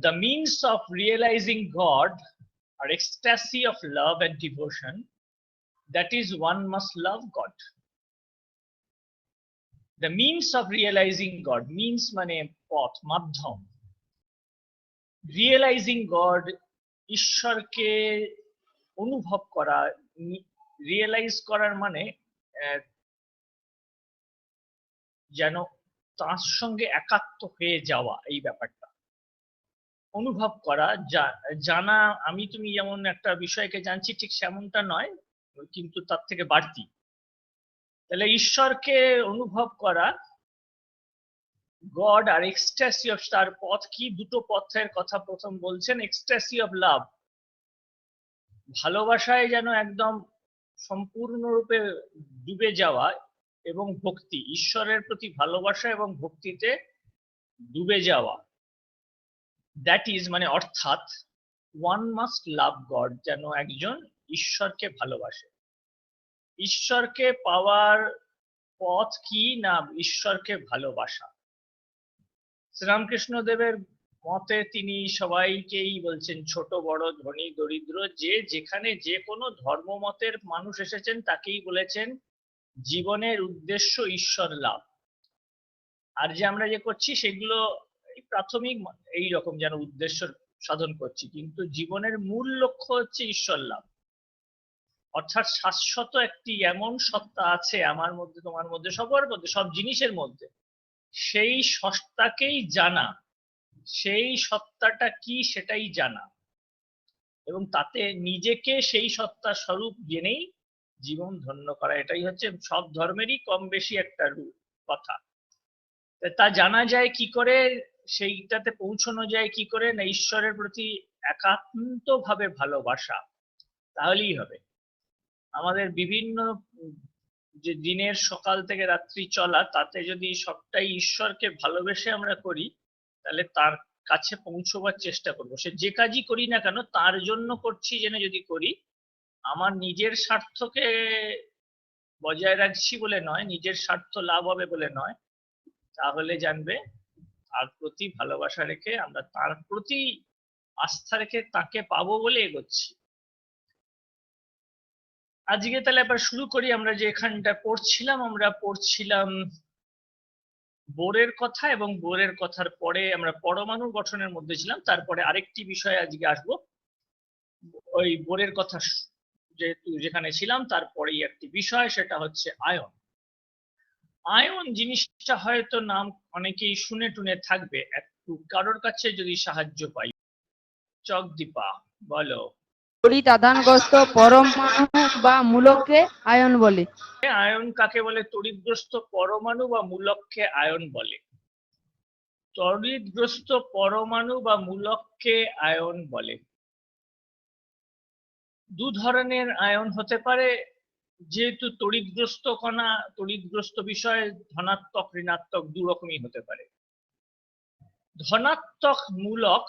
the means of realizing God are ecstasy of love and devotion. That is, one must love God. The means of realizing God means মানে পথ মাধ্যম realising god ঈশ্বরকে অনুভব করা realise করার মানে যেন তার সঙ্গে একাত্ম হয়ে যাওয়া এই ব্যাপারটা অনুভব করা জানা, আমি তুমি যেমন একটা বিষয়কে জানছি, ঠিক সেমনটা নয়, কিন্তু তার থেকে বাড়তি। তাহলে ঈশ্বরকে অনুভব করা, গড আর এক্সট্যাসি অফ তার পথ কি? দুটো পথের কথা প্রথম বলছেন, এক্সট্যাসি অফ লাভ। ভালোবাসায় যেন একদম সম্পূর্ণরূপে ডুবে যাওয়া এবং ভক্তি, ঈশ্বরের প্রতি ভালোবাসা এবং ভক্তিতে ডুবে যাওয়া। দ্যাট ইজ মানে অর্থাৎ ওয়ান মাস্ট লাভ গড যেন একজন ঈশ্বরকে ভালোবাসে। ঈশ্বরকে পাওয়ার পথ কি না ঈশ্বরকে ভালোবাসা? শ্রীরামকৃষ্ণ দেবের মতে তিনি সবাইকেই বলছেন ছোট, বড়, ধনী, দরিদ্র, যে যেখানে যে কোনো ধর্মমতের মানুষ এসেছেন তাকেই বলেছেন জীবনের উদ্দেশ্য ঈশ্বর লাভ। আর যে আমরা যে করছি সেগুলো এই প্রাথমিক এই রকম যেন উদ্দেশ্য সাধন করছি। কিন্তু জীবনের মূল লক্ষ্য হচ্ছে ঈশ্বর লাভ। অর্থাৎ শাশ্বত একটি এমন সত্তা আছে আমার মধ্যে, তোমার মধ্যে, সবার মধ্যে, সব জিনিসের মধ্যে। সেই সত্তাকেই জানা। সেই সত্তাটা কি সেটাই জানা। এবং তাতে নিজেকে সেই সত্তা স্বরূপ জেনেই জীবন ধন্য করা। এটাই হচ্ছে সব ধর্মেরই কম বেশি একটা কথা। তা জানা যায় কি করে? সেইটাতে পৌঁছানো যায় কি করে? না, ঈশ্বরের প্রতি একান্ত ভাবে ভালোবাসা। তাহলেই হবে। আমাদের বিভিন্ন যে দিনের সকাল থেকে রাত্রি চলা, তাতে যদি সবটাই ঈশ্বরকে ভালোবেসে আমরা করি, তাহলে তার কাছে পৌঁছবার চেষ্টা করব। সে যে কাজই করি না কেন, তার জন্য করছি জেনে যদি করি, আমার নিজের স্বার্থকে বজায় রাখছি বলে নয়, নিজের স্বার্থ লাভ হবে বলে নয়, তাহলে জানবে তার প্রতি ভালোবাসা রেখে আমরা তার প্রতি আস্থা রেখে তাকে পাবো বলে এগোচ্ছি। আজকে তাহলে এবার শুরু করি আমরা যে এখানটা পড়ছিলাম। আমরা পড়ছিলাম বোরের কথা এবং বোরের কথার পরে আমরা পরমাণু গঠনের মধ্যে ছিলাম। তারপরে আরেকটি বিষয়ে আজকে আসব। ওই বোরের কথা যেহেতু যেখানে ছিলাম, তারপরেই একটি বিষয়, সেটা হচ্ছে আয়ন। আয়ন জিনিসটা হয়তো নাম অনেকেই শুনে টুনে থাকবে। একটু কারোর কাছে যদি সাহায্য পাই। চকদীপা বলো। তড়িৎ পরমাণু বা মূলককে আয়ন বলে। আয়ন কাকে বলে? তড়িৎগ্রস্ত পরমাণু বা মূলককে আয়ন বলে। তড়িৎগ্রস্ত পরমাণু বা মূলককে আয়ন বলে। দু ধরনের আয়ন হতে পারে। যেহেতু তড়িৎগ্রস্ত কণা, তড়িৎগ্রস্ত বিষয় ধনাত্মক, ঋণাত্মক দু রকমই হতে পারে। ধনাত্মক মূলক,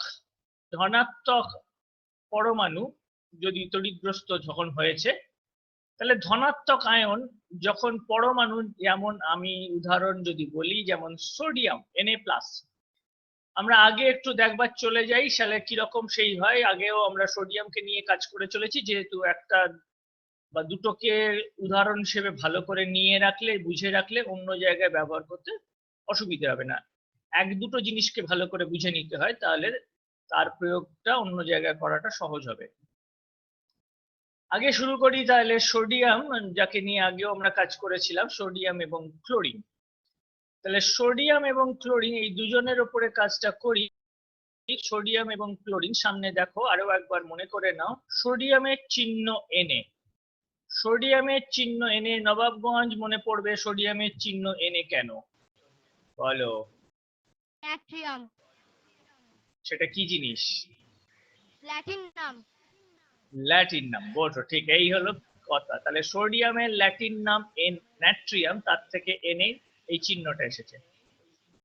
ধনাত্মক পরমাণু যদি তড়িৎগ্রস্ত যখন হয়েছে, তাহলে ধনাত্মক আয়ন যখন পরমাণু, যেমন আমি উদাহরণ যদি বলি, যেমন সোডিয়াম, Na প্লাস আমরা আগে একটু দেখবার চলে যাই, সালে কীরকম সেই হয়, আগেও আমরা সোডিয়ামকে নিয়ে কাজ করে চলেছি, যেহেতু একটা বা দুটোকে উদাহরণ হিসেবে ভালো করে নিয়ে রাখলে, বুঝে রাখলে অন্য জায়গায় ব্যবহার করতে অসুবিধা হবে না। এক দুটো জিনিসকে ভালো করে বুঝে নিতে হয়, তাহলে তার প্রয়োগটা অন্য জায়গায় করাটা সহজ হবে। আগে শুরু করি তাহলে সোডিয়াম, যাকে নিয়ে আগেও আমরা কাজ করেছিলাম, সোডিয়াম এবং ক্লোরিন। তাহলে সোডিয়াম এবং ক্লোরিন, এই দুজনের ওপরে কাজটা করি। সোডিয়াম এবং ক্লোরিন, সামনে দেখো আরও একবার মনে করে নাও। সোডিয়ামের চিহ্ন এনে সোডিয়ামের চিহ্ন এনে নবাবগঞ্জ মনে পড়বে সোডিয়ামের চিহ্ন এনে কেন? বলো। Natrium, সেটা কি জিনিস? নাম ল্যাটিন নাম বোঝো ঠিক এই হলো কথা। তাহলে সোডিয়ামের ল্যাটিন নাম এন ন্যাট্রিয়াম তার থেকে এনে এই চিহ্নটা এসেছে।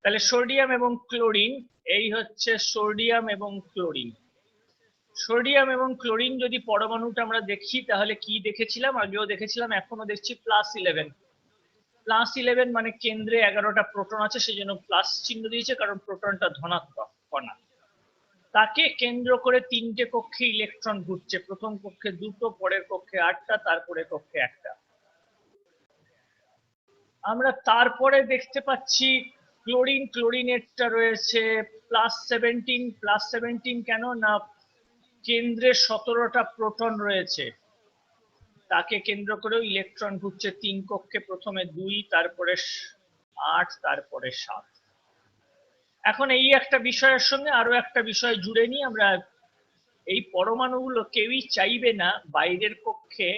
তাহলে সোডিয়াম এবং ক্লোরিন এই হচ্ছে সোডিয়াম এবং ক্লোরিন। সোডিয়াম এবং ক্লোরিন যদি পরমাণুটা আমরা দেখি, তাহলে কি দেখেছিলাম? আগেও দেখেছিলাম এখনও দেখছি প্লাস ইলেভেন প্লাস ইলেভেন মানে কেন্দ্রে এগারোটা প্রোটন আছে সেই জন্য প্লাস চিহ্ন দিয়েছে, কারণ প্রোটনটা ধনাত্মক, কণা। তাকে কেন্দ্র করে তিনটে কক্ষে ইলেকট্রন ঘুরছে। প্রথম কক্ষে দুটো, পরের কক্ষে আটটা, তারপরে কক্ষে একটা। আমরা তারপরে দেখতে পাচ্ছি, ক্লোরিন, ক্লোরিনেটটা রয়েছে প্লাস সেভেন্টিন প্লাস সেভেন্টিন কেন না কেন্দ্রে সতেরোটা প্রোটন রয়েছে। তাকে কেন্দ্র করেও ইলেকট্রন ঘুরছে তিন কক্ষে, প্রথমে দুই, তারপরে আট, তারপরে সাত। এখন এই একটা বিষয়ের সঙ্গে আরও একটা বিষয় জুড়ে নিই। আমরা এই পরমাণুগুলো কেউই চাইবে না বাইরের কক্ষে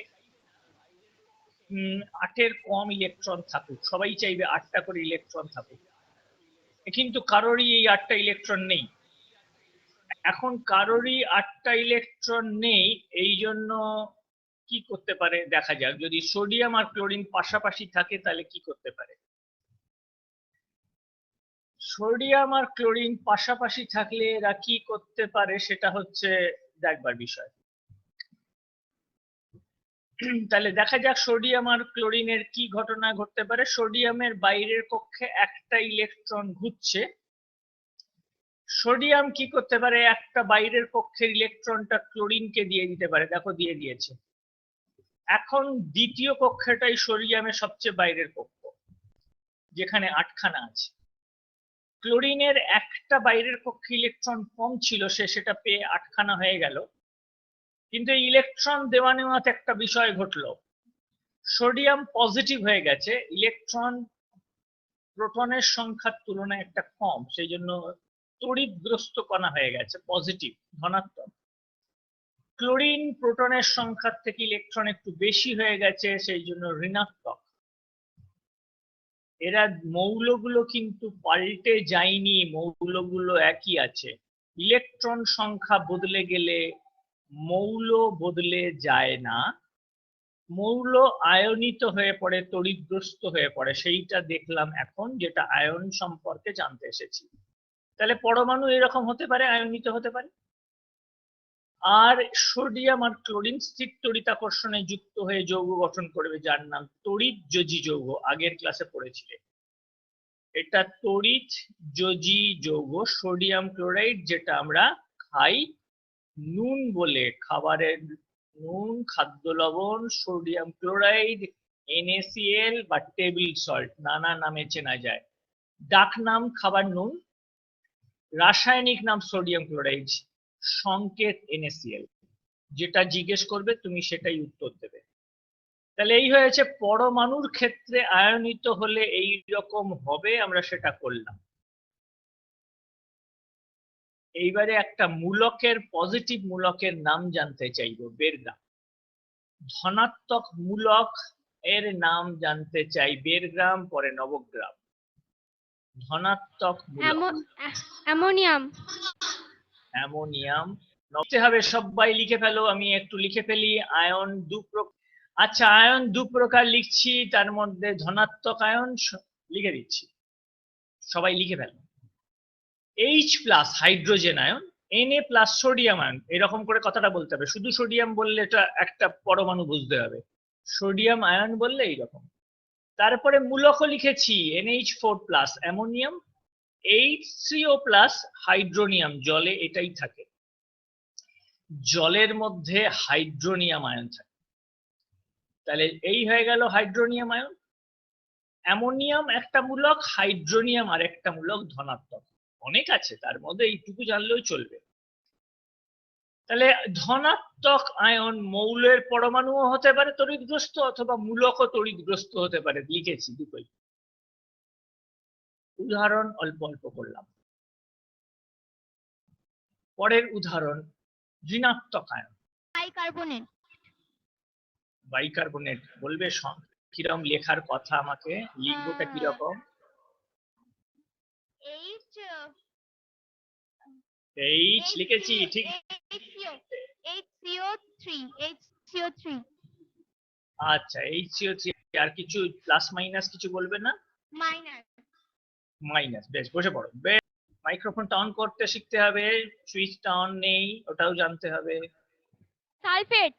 আটের কম ইলেকট্রন থাকুক। সবাই চাইবে আটটা করে ইলেকট্রন থাকুক। কিন্তু কারোরই এই আটটা ইলেকট্রন নেই। এখন কারোরই আটটা ইলেকট্রন নেই এই জন্য কি করতে পারে? দেখা যাক, যদি সোডিয়াম আর ক্লোরিন পাশাপাশি থাকে, তাহলে কি করতে পারে? সোডিয়াম আর ক্লোরিন পাশাপাশি থাকলে এরা কি করতে পারে? সেটা হচ্ছে দেখবার বিষয়। তাহলে দেখা যাক সোডিয়াম আর ক্লোরিনের কি ঘটনা ঘটতে পারে। সোডিয়ামের বাইরের কক্ষে একটা ইলেকট্রন ঘুরছে। সোডিয়াম কি করতে পারে? একটা বাইরের কক্ষের ইলেকট্রনটা ক্লোরিনকে দিয়ে দিতে পারে। দেখো, দিয়ে দিয়েছে। এখন দ্বিতীয় কক্ষটাই সোডিয়ামের সবচেয়ে বাইরের কক্ষ যেখানে আটখানা আছে। ক্লোরিনের একটা বাইরের কক্ষে ইলেকট্রন কম ছিল, সে সেটা পেয়ে আটখানা হয়ে গেল। কিন্তু ইলেকট্রন দেওয়া নেওয়াতে একটা বিষয় ঘটলো। সোডিয়াম পজিটিভ হয়ে গেছে, ইলেকট্রন প্রোটনের সংখ্যার তুলনায় একটা কম, সেই জন্য তড়িৎগ্রস্ত কণা হয়ে গেছে পজিটিভ ধনাত্মক। ক্লোরিন প্রোটনের সংখ্যার থেকে ইলেকট্রন একটু বেশি হয়ে গেছে, সেই জন্য ঋণাত্মক। এরা মৌলগুলো কিন্তু পাল্টে যায়নি, মৌলগুলো একই আছে। ইলেকট্রন সংখ্যা বদলে গেলে মৌল বদলে যায় না। মৌল আয়নিত হয়ে পড়ে, তড়িৎগ্রস্ত হয়ে পড়ে, সেইটা দেখলাম এখন, যেটা আয়ন সম্পর্কে জানতে এসেছি। তাহলে পরমাণু এরকম হতে পারে, আয়নিত হতে পারে? আর সোডিয়াম আর ক্লোরিন স্থির তড়িতাকর্ষণে যুক্ত হয়ে যৌগ গঠন করবে, যার নাম তড়িৎ যোজি যৌগ, আগের ক্লাসে পড়েছিলে। এটা তড়িৎ যোজি যৌগ, সোডিয়াম ক্লোরাইড যেটা আমরা খাই, নুন বলে, খাবারের নুন, খাদ্য লবণ, সোডিয়াম ক্লোরাইড NaCl বা টেবিল সল্ট, নানা নামে চেনা যায়। ডাক নাম খাবার নুন রাসায়নিক নাম সোডিয়াম ক্লোরাইড সংকেত NaCl যেটা জিজ্ঞেস করবে, তুমি সেটাই উত্তর দেবে। তাহলে এই হয়েছে, পরমাণুর ক্ষেত্রে আয়নিত হলে এই রকম হবে, আমরা সেটা করলাম। এইবারে একটা মূলকের, পজিটিভ মূলকের নাম জানতে চাইব, বেরগ্রাম। ধনাত্মক মূলক এর নাম জানতে চাই, বেরগ্রাম, পরে নবগ্রাম। ধনাত্মক অ্যামোনিয়াম। অ্যামোনিয়াম। লিখতে হবে সবাই লিখে ফেলো আমি একটু লিখে ফেলি। আয়ন দু প্রকার আচ্ছা আয়ন দু প্রকার লিখছি তার মধ্যে ধনাত্মক আয়ন লিখে দিচ্ছি। সবাই লিখে ফেলো। H plus hydrogen ion N A plus sodium ion এরকম করে কথাটা বলতে হবে। শুধু সোডিয়াম বললে এটা একটা পরমাণু বুঝতে হবে। সোডিয়াম আয়ন বললে এইরকম। তারপরে মূলকও লিখেছি NH four plus ammonium H CO plus hydronium, জলে এটাই থাকে। জলের মধ্যে হাইড্রোনিয়াম আয়ন থাকে। তাহলে এই হয়ে গেল হাইড্রোনিয়াম আয়ন। অ্যামোনিয়াম একটা মূলক, হাইড্রোনিয়াম আর একটা মূলক ধনাত্মক। অনেক আছে, তার মধ্যে এইটুকু জানলেও চলবে। তাহলে ধনাত্মক আয়ন মৌলের পরমাণুও হতে পারে তড়িৎগ্রস্ত অথবা মূলকও তড়িৎগ্রস্ত হতে পারে লিখেছি দুটোই। উদাহরণ অল্প অল্প করলাম। পরের উদাহরণ ঋণাত্মক আয়ন। বাইকার্বনেট। বাইকার্বনেট বলবে কিরম লেখার কথা আমাকে লিখবোটা কীরকম? এইচ লিখেছি ঠিক। H CO three H CO three আচ্ছা এইচ সিও থ্রি আর কিছু প্লাস মাইনাস কিছু বলবে না? মাইনাস মাইনাস বেশ বসে পড়ো। বেশ মাইক্রোফোনটা অন করতে শিখতে হবে সুইচটা অন নেই ওটাও জানতে হবে। সালফেট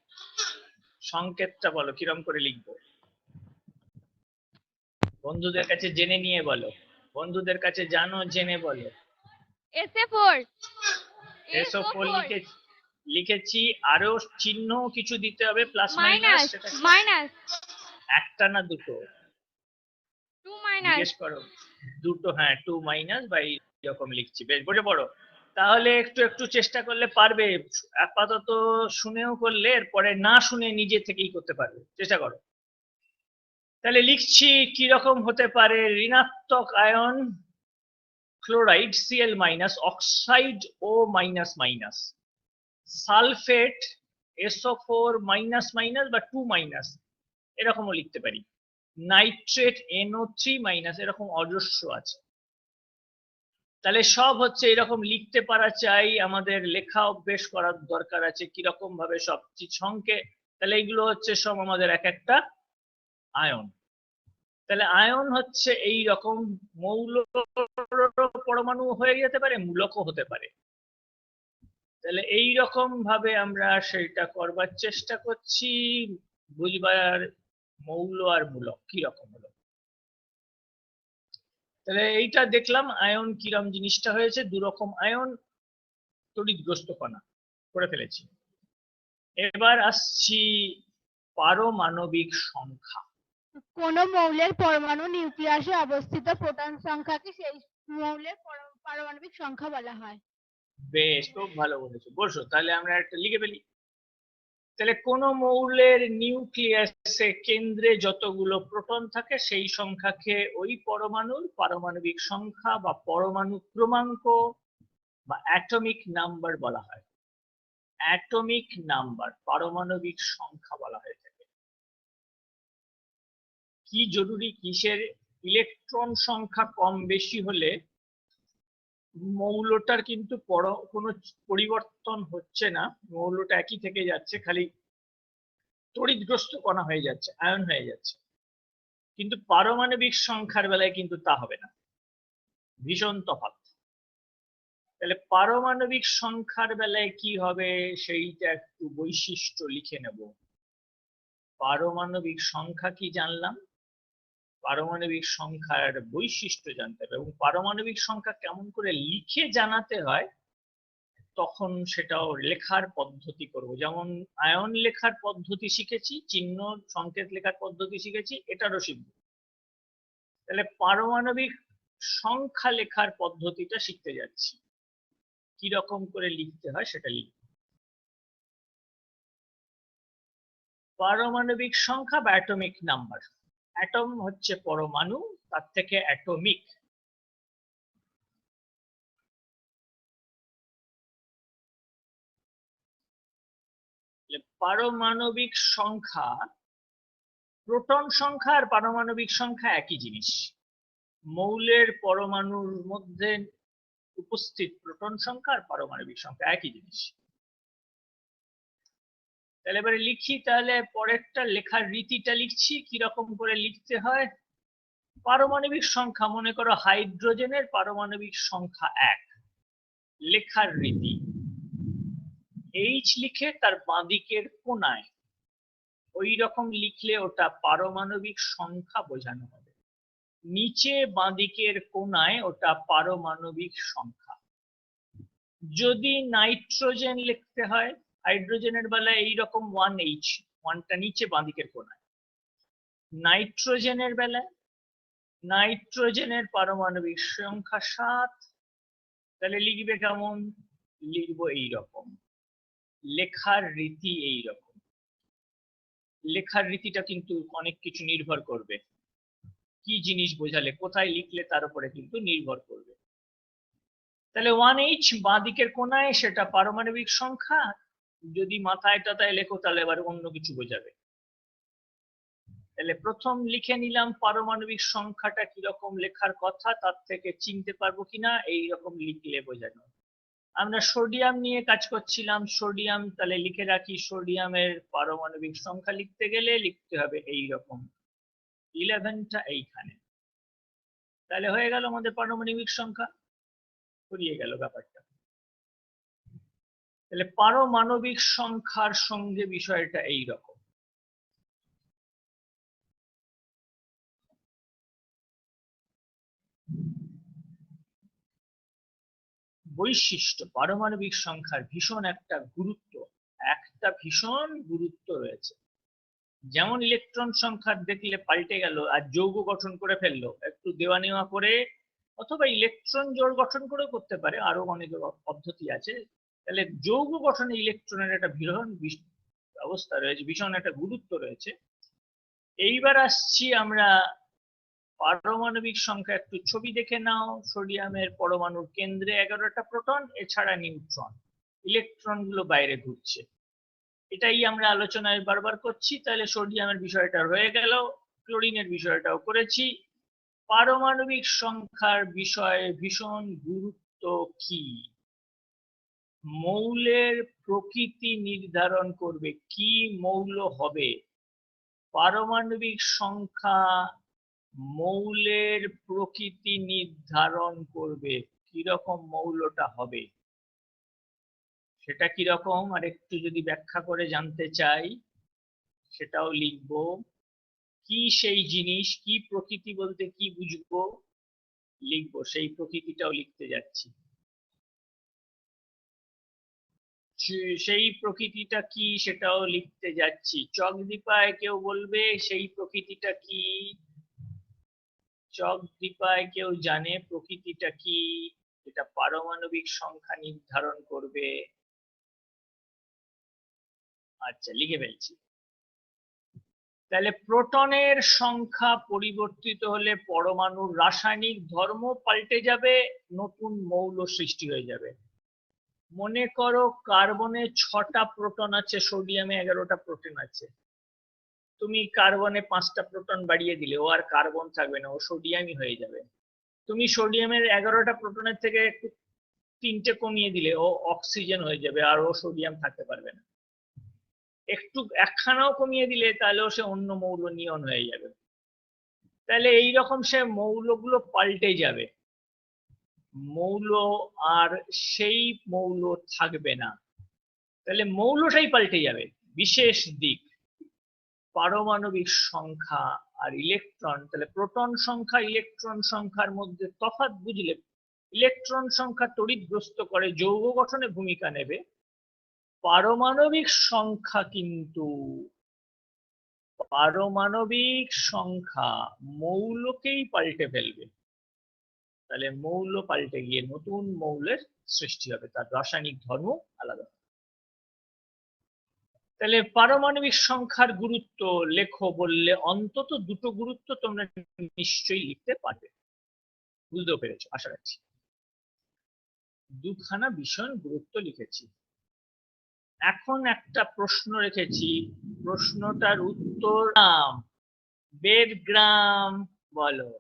সংকেতটা বলো কিরম করে লিখব? বন্ধুদের কাছে জেনে নিয়ে বলো। বন্ধুদের কাছে জানো জেনে বলো। লিখে লিখেছি আরও চিহ্ন কিছু দিতে হবে প্লাস মাইনাস মাইনাস একটা না দুটো? টু মাইনাস জিজ্ঞেস করো। দুটো হ্যাঁ টু মাইনাস বা এরকম লিখছি। বেশ বসে পড়ো। তাহলে একটু একটু চেষ্টা করলে পারবে। আপাতত শুনেও করলে এরপরে না শুনে নিজে থেকেই করতে পারবে। চেষ্টা করো। তাহলে লিখছি কি রকম হতে পারে ঋণাত্মক ion? Chloride CL minus oxide O minus minus sulphate SO four minus minus বা টু মাইনাস, এরকমও লিখতে পারি। নাইট্রেট, এনও থ্রি মাইনাস, এরকম অজস্র আছে। তাহলে সব হচ্ছে এরকম লিখতে পারা চাই, আমাদের লেখা অভ্যেস করার দরকার আছে কীরকম ভাবে সব সংখ্যে তাহলে এগুলো হচ্ছে সব আমাদের এক একটা আয়ন। তাহলে আয়ন হচ্ছে এই রকম মৌল পরমাণু হয়ে যেতে পারে, মূলকও হতে পারে। তাহলে এই রকম ভাবে আমরা সেটা করবার চেষ্টা করছি। বুঝবার মৌল আর মূলক কি রকম হলো? তাহলে এইটা দেখলাম, আয়ন কিরম জিনিসটা হয়েছে? দু রকম আয়ন তড়িৎগ্রস্ত কণা করে ফেলেছি। এবার আসছি পারমাণবিক সংখ্যা। কোন মৌলের পরমাণু নিউক্লিয়াসে অবস্থিত প্রোটন সংখ্যাকে সেই মৌলের পারমাণবিক সংখ্যা বলা হয়। বেশ, খুব ভালো বলেছ। বসো, তাহলে আমরা একটা লিখে ফেলি। তাহলে কোন মৌলের নিউক্লিয়াসে কেন্দ্রে যতগুলো প্রোটন থাকে, সেই সংখ্যাকে ওই পরমাণুর পারমাণবিক সংখ্যা বা পরমাণু ক্রমাঙ্ক বা অ্যাটমিক নাম্বার বলা হয়। অ্যাটমিক নাম্বার, পারমাণবিক সংখ্যা বলা হয়ে থাকে। কি জরুরি? কিসের? ইলেকট্রন সংখ্যা কম বেশি হলে মৌলটার কিন্তু কোনো পরিবর্তন হচ্ছে না। মৌলটা একই থেকে যাচ্ছে, খালি তড়িৎগ্রস্ত কণা হয়ে যাচ্ছে, আয়ন হয়ে যাচ্ছে। কিন্তু পারমাণবিক সংখ্যার বেলায় কিন্তু তা হবে না। ভীষণ তফাৎ। তাহলে পারমাণবিক সংখ্যার বেলায় কি হবে সেইটা একটু বৈশিষ্ট্য লিখে নেব। পারমাণবিক সংখ্যা কি জানলাম? পারমাণবিক সংখ্যার বৈশিষ্ট্য জানতে হবে এবং পারমাণবিক সংখ্যা কেমন করে লিখে জানাতে হয়, তখন সেটাও লেখার পদ্ধতি করব। যেমন আয়ন লেখার পদ্ধতি শিখেছি, চিহ্ন সংকেত লেখার পদ্ধতি শিখেছি, এটারও শিখব। তাহলে পারমাণবিক সংখ্যা লেখার পদ্ধতিটা শিখতে যাচ্ছি। কি রকম করে লিখতে হয় সেটা লিখব। পারমাণবিক সংখ্যা বা অ্যাটমিক নাম্বার অ্যাটম হচ্ছে পরমাণু, তার থেকে অ্যাটমিক পারমাণবিক সংখ্যা, প্রোটন সংখ্যা আর পারমাণবিক সংখ্যা একই জিনিস। মৌলের পরমাণুর মধ্যে উপস্থিত প্রোটন সংখ্যা আর পারমাণবিক সংখ্যা একই জিনিস। তাহলে এবারে লিখি, তাহলে পরেরটা লেখার রীতিটা লিখছি, কীরকম করে লিখতে হয়? পারমাণবিক সংখ্যা, মনে করো হাইড্রোজেনের পারমাণবিক সংখ্যা এক, লেখার রীতি। এইচ লিখে তার বাঁদিকের কোনায় ওই রকম লিখলে ওটা পারমাণবিক সংখ্যা বোঝানো হবে। নিচে বাঁদিকের কোনায় ওটা পারমাণবিক সংখ্যা। যদি নাইট্রোজেন লিখতে হয় হাইড্রোজেনের বেলায় এইরকম ওয়ান এইচ ওয়ানটা নিচে বাঁদিকের কোনায়। নাইট্রোজেনের বেলায়, নাইট্রোজেনের পারমাণবিক সংখ্যা সাত। তাহলে লিখবে কেমন? লিখব এইরকম। লেখার রীতি এইরকম। লেখার রীতিটা কিন্তু অনেক কিছু নির্ভর করবে। কি জিনিস বোঝালে, কোথায় লিখলে তার উপরে কিন্তু নির্ভর করবে। তাহলে ওয়ান এইচ বাঁদিকের কোনায় সেটা পারমাণবিক সংখ্যা যদি মাথায় টাথায় লেখো, তাহলে এবার অন্য কিছু বোঝাবে। তাহলে প্রথম লিখে নিলাম পারমাণবিক সংখ্যাটা কীরকম লেখার কথা, তার থেকে চিনতে পারব কিনা এই রকম লিখলে বোঝানো। আমরা সোডিয়াম নিয়ে কাজ করছিলাম, সোডিয়াম, তাহলে লিখে রাখি সোডিয়ামের পারমাণবিক সংখ্যা লিখতে গেলে লিখতে হবে এই রকম ইলেভেনটা এইখানে। তাহলে হয়ে গেল আমাদের পারমাণবিক সংখ্যা। ফুরিয়ে গেল ব্যাপারটা। তাহলে পারমাণবিক সংখ্যার সঙ্গে বিষয়টা এই রকম বৈশিষ্ট্য, পারমাণবিক সংখ্যার ভীষণ একটা গুরুত্ব, একটা ভীষণ গুরুত্ব রয়েছে। যেমন ইলেকট্রন সংখ্যা দেখলে পাল্টে গেল আর যৌগ গঠন করে ফেলল, একটু দেওয়া নেওয়া করে, অথবা ইলেকট্রন জোড় গঠন করেও করতে পারে, আরও অনেক পদ্ধতি আছে। তাহলে যৌগ গঠনে ইলেকট্রনের একটা বিশ- অবস্থা রয়েছে, ভীষণ একটা গুরুত্ব রয়েছে। এইবার আসছি আমরা পারমাণবিক সংখ্যা, একটু ছবি দেখে নাও। সোডিয়ামের পরমাণুর কেন্দ্রে এগারোটা প্রোটন, এছাড়া নিউট্রন। ইলেকট্রনগুলো বাইরে ঘুরছে। এটাই আমরা আলোচনায় বারবার করছি। তাহলে সোডিয়ামের বিষয়টা রয়ে গেল, ক্লোরিনের বিষয়টাও করেছি। পারমাণবিক সংখ্যার বিষয়ে ভীষণ গুরুত্ব কি? মৌলের প্রকৃতি নির্ধারণ করবে কি মৌল হবে। পারমাণবিক সংখ্যা মৌলের প্রকৃতি নির্ধারণ করবে কীরকম মৌলটা হবে। সেটা কীরকম আর একটু যদি ব্যাখ্যা করে জানতে চাই, সেটাও লিখব। কি সেই জিনিস, কি প্রকৃতি বলতে কি বুঝব? লিখব, সেই প্রকৃতিটাও লিখতে যাচ্ছি। সেই প্রকৃতিটা কি সেটাও লিখতে যাচ্ছি। চক দীপায় কেউ বলবে সেই প্রকৃতিটা কি? চক দীপায় কেউ জানে প্রকৃতিটা কি? এটা পারমাণবিক সংখ্যা নির্ধারণ করবে। আচ্ছা লিখে ফেলছি। তাহলে প্রোটনের সংখ্যা পরিবর্তিত হলে পরমাণুর রাসায়নিক ধর্ম পাল্টে যাবে, নতুন মৌল সৃষ্টি হয়ে যাবে। মনে করো কার্বনে ছটা প্রোটন আছে সোডিয়ামে এগারোটা প্রোটন আছে। তুমি কার্বনে পাঁচটা প্রোটন বাড়িয়ে দিলে, ও আর কার্বন থাকবে না, ও সোডিয়ামই হয়ে যাবে। তুমি সোডিয়ামের এগারোটা প্রোটনের থেকে একটু তিনটে কমিয়ে দিলে, ও অক্সিজেন হয়ে যাবে, আর ও সোডিয়াম থাকতে পারবে না। একটু, একখানাও কমিয়ে দিলে তাহলেও সে অন্য মৌল নিয়ন হয়ে যাবে। তাহলে এইরকম সে মৌলগুলো পাল্টে যাবে। মৌল আর সেই মৌল থাকবে না। তাহলে মৌলটাই পাল্টে যাবে। বিশেষ দিক, পারমাণবিক সংখ্যা আর ইলেকট্রন, তাহলে প্রোটন সংখ্যা, ইলেকট্রন সংখ্যার মধ্যে তফাৎ বুঝলে ইলেকট্রন সংখ্যা তড়িৎগ্রস্ত করে যৌগ গঠনে ভূমিকা নেবে। পারমাণবিক সংখ্যা কিন্তু, পারমাণবিক সংখ্যা মৌলকেই পাল্টে ফেলবে। তাহলে মৌল পাল্টে গিয়ে নতুন মৌলের সৃষ্টি হবে, তার রাসায়নিক ধর্ম আলাদা। তাহলে পারমাণবিক সংখ্যার গুরুত্ব লেখো বললে অন্তত দুটো গুরুত্ব তোমরা নিশ্চয়ই লিখতে পারবে। বুঝতেও পেরেছ, আশা রাখছি। দুখানা ভীষণ গুরুত্ব লিখেছি। এখন একটা প্রশ্ন রেখেছি, প্রশ্নটার উত্তর গ্রাম বেড গ্রাম বলো।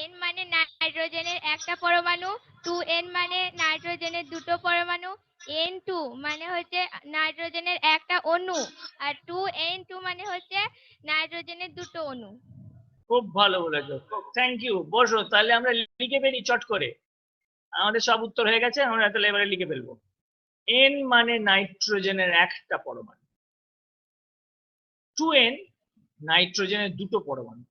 এন মানে নাইট্রোজেনের একটা পরমাণু টু এন মানে নাইট্রোজেনের দুটো পরমাণু এন টু মানে হচ্ছে নাইট্রোজেনের একটা অণু, আর টু এন টু মানে হচ্ছে নাইট্রোজেনের দুটো অণু। খুব ভালো বলেছ থ্যাংক ইউ বসো, তাহলে আমরা লিখে ফেলি চট করে। আমাদের সব উত্তর হয়ে গেছে, আমরা তাহলে এবারে লিখে ফেলব। এন মানে নাইট্রোজেনের একটা পরমাণু। টু এন নাইট্রোজেনের দুটো পরমাণু।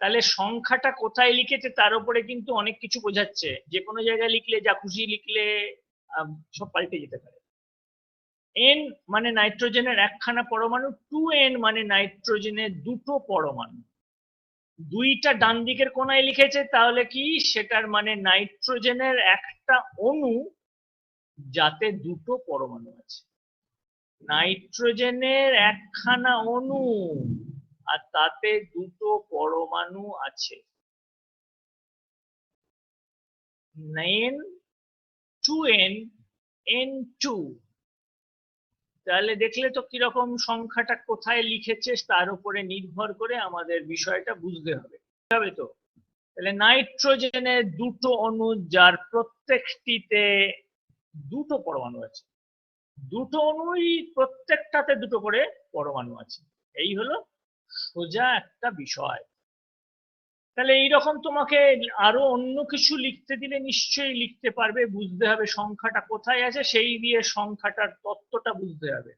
তাহলে সংখ্যাটা কোথায় লিখেছে তার উপরে কিন্তু অনেক কিছু বোঝাচ্ছে। যে কোনো জায়গায় লিখলে যা খুশি লিখলে সব পাল্টে যেতে পারে। এন মানে নাইট্রোজেনের একখানা পরমাণু টু এন মানে নাইট্রোজেনের দুটো পরমাণু। দুইটা ডান দিকের কোনায় লিখেছে, তাহলে কি? সেটার মানে নাইট্রোজেনের একটা অণু যাতে দুটো পরমাণু আছে। নাইট্রোজেনের একখানা অণু। আর তাতে দুটো পরমাণু আছে। N two N N two তাহলে দেখলে তো কীরকম সংখ্যাটা কোথায় লিখেছে তার উপরে নির্ভর করে আমাদের বিষয়টা বুঝতে হবে। হবে তো? তাহলে নাইট্রোজেনের দুটো অণু যার প্রত্যেকটিতে দুটো পরমাণু আছে। দুটো অণুই প্রত্যেকটাতে দুটো করে পরমাণু আছে। এই হলো সোজা একটা বিষয়। তাহলে এইরকম তোমাকে আরও অন্য কিছু লিখতে দিলে নিশ্চয়ই লিখতে পারবে, বুঝতে হবে সংখ্যাটা কোথায় আছে, সেই দিয়ে সংখ্যাটার তত্ত্বটা বুঝতে হবে।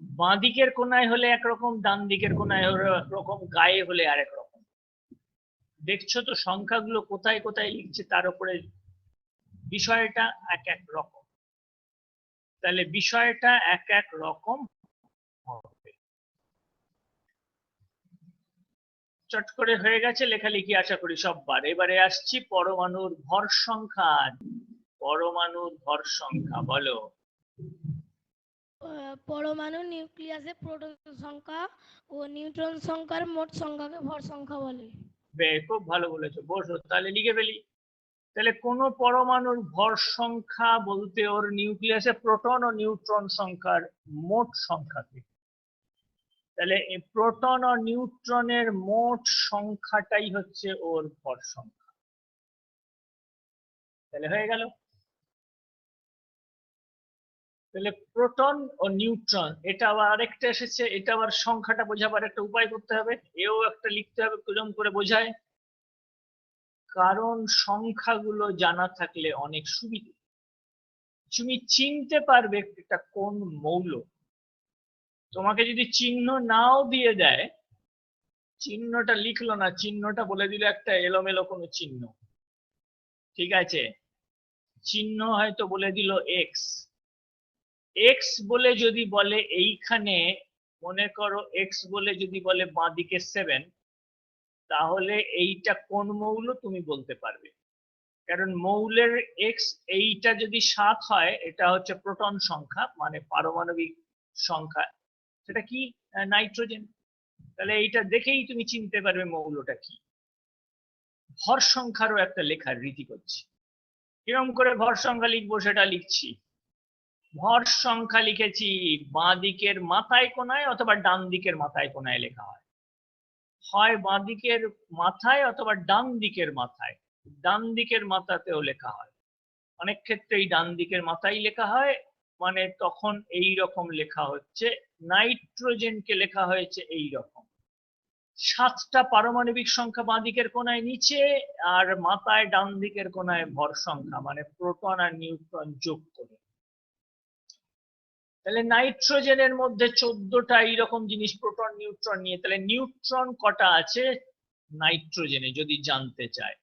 বাঁ দিকের কোনায় হলে একরকম ডান দিকের কোনায় হলে একরকম, গায়ে হলে আরেক রকম দেখছ তো সংখ্যাগুলো কোথায় কোথায় লিখছে, তার উপরে বিষয়টা এক এক রকম। তাহলে বিষয়টা এক এক রকম হবে। চট করে হয়ে গেছে লেখালেখি আশা করি সববার। এবারে আসছি পরমাণুর ভর সংখ্যা পরমাণুর ভর সংখ্যা বলো। পরমাণু নিউক্লিয়াসে প্রোটন সংখ্যা ও নিউট্রন সংখ্যার মোট সংখ্যাকে ভর সংখ্যা বলে। বে খুব ভালো বলেছ। বসো তাহলে লিখে ফেলি। তাহলে কোন পরমাণুর ভর সংখ্যা বলতে ওর নিউক্লিয়াসে প্রোটন ও নিউট্রন সংখ্যার মোট সংখ্যাকে তাহলে প্রোটন ও নিউট্রনের মোট সংখ্যাটাই হচ্ছে ওর ভর সংখ্যা। তাহলে হয়ে গেল। তাহলে প্রোটন ও নিউট্রন, এটা আবার আরেকটা এসেছে, এটা আবার সংখ্যাটা বোঝাবার একটা উপায় করতে হবে। এও একটা লিখতে হবে কিরম করে বোঝায়। কারণ সংখ্যাগুলো জানা থাকলে অনেক সুবিধে। তুমি চিনতে পারবে এটা কোন মৌল। তোমাকে যদি চিহ্ন নাও দিয়ে দেয়, চিহ্নটা লিখলো না, চিহ্নটা বলে দিল একটা এলোমেলো কোনো চিহ্ন। ঠিক আছে? চিহ্ন হয়তো বলে দিল এক্স এক্স বলে যদি বলে এইখানে, মনে করো এক্স বলে যদি বলে বাঁদিকে সেভেন তাহলে এইটা কোন মৌল তুমি বলতে পারবে। কারণ মৌলের এক্স এইটা যদি সাত হয়, এটা হচ্ছে প্রোটন সংখ্যা মানে পারমাণবিক সংখ্যা সেটা কি? নাইট্রোজেন তাহলে এইটা দেখেই তুমি চিনতে পারবে মৌলটা কি। ভর সংখ্যারও একটা লেখার রীতি করছি। কিরম করে ভর সংখ্যা লিখব সেটা লিখছি। ভর সংখ্যা লিখেছি, বাঁ দিকের মাথায় কোনায় অথবা ডান দিকের মাথায় কোনায় লেখা হয়। হয় বাঁ দিকের মাথায় অথবা ডান দিকের মাথায়। ডান দিকের মাথাতেও লেখা হয়। অনেক ক্ষেত্রেই ডান দিকের মাথায় লেখা হয় মানে তখন এই রকম লেখা হচ্ছে, নাইট্রোজেনকে লেখা হয়েছে এই রকম সাতটা পারমাণবিক সংখ্যা বাঁ দিকের কোনায় নিচে আর মাথায় ডান দিকের কোনায় ভর সংখ্যা মানে প্রোটন আর নিউট্রন যোগ করে। তাহলে নাইট্রোজেনের মধ্যে চোদ্দটা এইরকম জিনিস, প্রোটন, নিউট্রন নিয়ে। তাহলে নিউট্রন কটা আছে? নাইট্রোজেনে যদি জানতে চায়।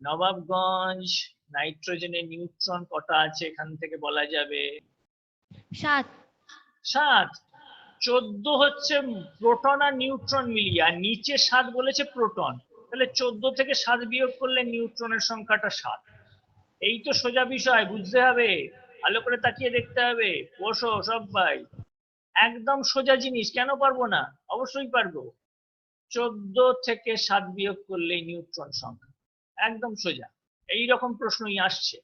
নবাবগঞ্জ নাইট্রোজেনে নিউট্রন কটা আছে এখান থেকে বলা যাবে? সাত। সাত। চোদ্দ হচ্ছে প্রোটন আর নিউট্রন মিলিয়ে আর নিচে সাত বলেছে প্রোটন। তাহলে চোদ্দ থেকে সাত বিয়োগ করলে নিউট্রনের সংখ্যাটা সাত। এই তো সোজা বিষয় বুঝতে হবে? ভালো করে তাকিয়ে দেখতে হবে। বসো সবাই একদম সোজা জিনিস কেন পারব না? অবশ্যই পারব। চোদ্দ থেকে সাত বিয়োগ করলে নিউট্রন সংখ্যা। একদম সোজা। এই রকম প্রশ্নই আসছে।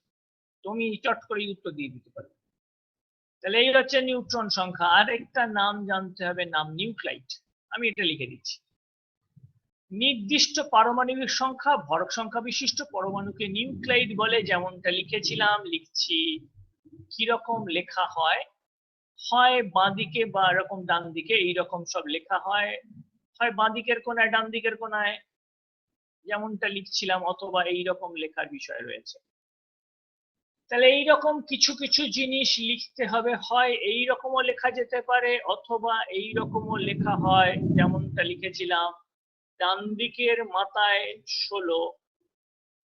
তুমি চট করেই উত্তর দিয়ে দিতে পারবে তাহলে এই হচ্ছে নিউট্রন সংখ্যা। আর একটা নাম জানতে হবে, নাম নিউক্লাইড। আমি এটা লিখে দিচ্ছি। নির্দিষ্ট পারমাণবিক সংখ্যা, ভরক সংখ্যা বিশিষ্ট পরমাণুকে নিউক্লাইড বলে যেমনটা লিখেছিলাম, লিখছি কীরকম লেখা হয়। হয় বাঁদিকে বা এরকম ডান দিকে এইরকম সব লেখা হয়। হয় বাঁদিকের কোনায় ডান দিকের কোনায় যেমনটা লিখছিলাম, অথবা এই রকম লেখার বিষয় রয়েছে। তাহলে এইরকম কিছু কিছু জিনিস লিখতে হবে। হয় এই রকমও লেখা যেতে পারে, অথবা এই রকমও লেখা হয়, যেমনটা লিখেছিলাম ডান দিকের মাথায় ষোলো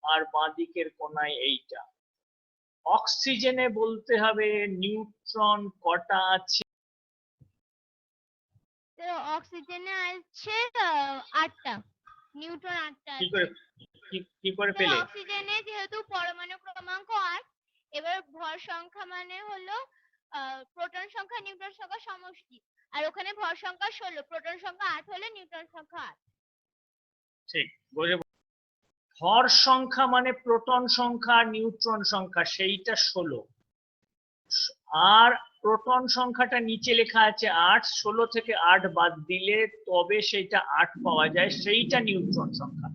আর বাঁ দিকের কোনায় এইটা। অক্সিজেনে বলতে হবে নিউট্রন কটা আছে? অক্সিজেনে আছে আটটা। নিউট্রন আটটা কি করে কি- করে পেলে? অক্সিজেনে যেহেতু পরমাণু ক্রমাঙ্ক আট এবার ভর সংখ্যা মানে হলো প্রোটন সংখ্যা নিউট্রন সংখ্যা সমষ্টি। আর ওখানে ভর সংখ্যা ষোলো প্রোটন সংখ্যা আট হলে নিউট্রন সংখ্যা আট। ঠিক বুঝে ভর সংখ্যা মানে প্রোটন সংখ্যা নিউট্রন সংখ্যা সেইটা ষোলো। আর প্রোটন সংখ্যাটা নিচে লেখা আছে আট, ষোলো থেকে আট বাদ দিলে তবে সেইটা আট পাওয়া যায়, সেইটা নিউট্রন সংখ্যা।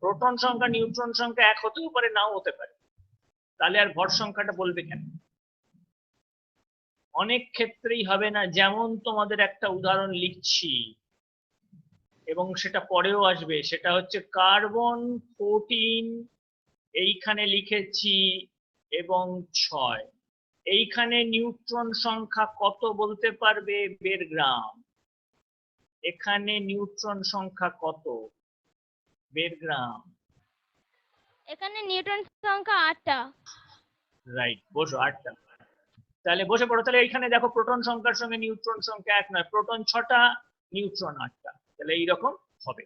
প্রোটন সংখ্যা নিউট্রন সংখ্যা এক হতেও পারে, নাও হতে পারে। তাহলে আর ভর সংখ্যাটা বলবে কেন? অনেক ক্ষেত্রেই হবে না, যেমন তোমাদের একটা উদাহরণ লিখছি, এবং সেটা পরেও আসবে, সেটা হচ্ছে কার্বন ফোরটিন এইখানে লিখেছি, এবং ছয়। এইখানে নিউট্রন সংখ্যা কত বলতে পারবে বের গ্রাম এখানে নিউট্রন সংখ্যা কত? বের গ্রাম এখানে নিউটন সংখ্যা আটটা। রাইট বসো আটটা। তাহলে বসে পড়ো তাহলে এইখানে দেখো প্রোটন সংখ্যার সঙ্গে নিউট্রন সংখ্যা এক নয় প্রোটন ছটা নিউট্রন আটটা। তাহলে এইরকম হবে।